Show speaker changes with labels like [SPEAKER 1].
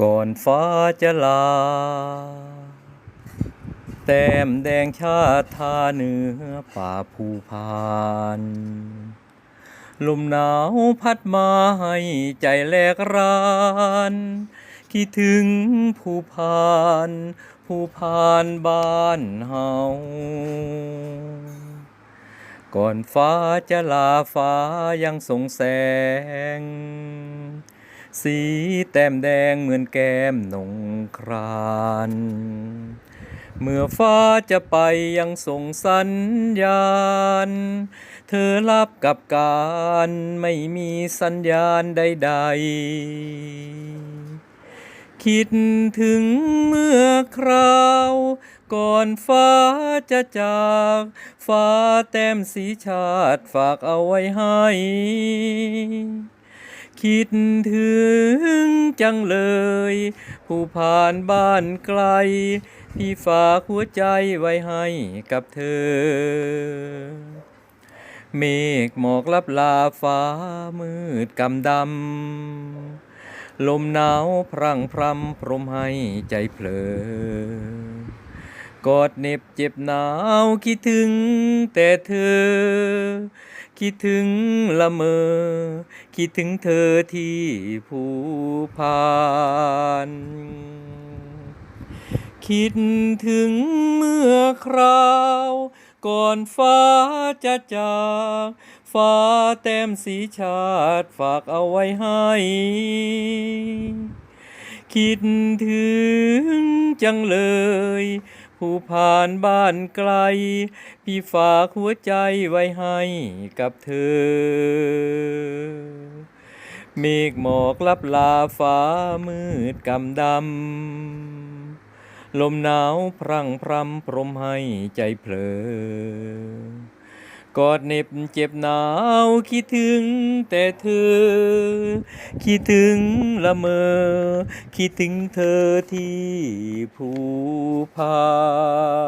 [SPEAKER 1] ก่อนฟ้าจะลา แต้มแดงชาติทาเหนือป่าภูพาน ลมหนาวพัดมาให้ใจแลกรานคิดถึงภูพาน ภูพานบ้านเฮา ก่อนฟ้าจะลาฟ้ายังส่งแสง สีแต้มแดงเหมือนแก้มนงครานเมื่อฟ้าจะไปยังส่งสัญญาณ เธอรับกับการไม่มีสัญญาณใดๆ คิดถึงเมื่อคราว ก่อนฟ้าจะจาก ฟ้าแต้มสีชาติฝากเอาไว้ให้ คิดถึงจังเลย ผู้ผ่านบ้านไกล พี่ฝากหัวใจไว้ให้กับเธอ เมฆหมอกลับลาฟ้ามืดกำดำ ลมหนาวพรั่งพรำพรมให้ใจเผลอกอดเน็บเจ็บหนาวคิดถึงแต่เธอ คิดถึงละเมอ คิดถึงเธอที่ภูพานคิดถึงเมื่อคราว ก่อนฟ้าจะจากฟ้าแต้มสีชาติฝากเอาไว้ให้ คิดถึงจังเลย ผู้ผ่านบ้านไกล พี่ฝากหัวใจไว้ให้กับเธอ เมฆหมอกลับลาฟ้ามืดกำดำ ลมหนาวพรั่งพรำพรมให้ใจเผลอ กอดเหน็บเจ็บหนาว คิดถึงแต่เธอ คิดถึงละเมอ คิดถึงเธอที่ภูพาน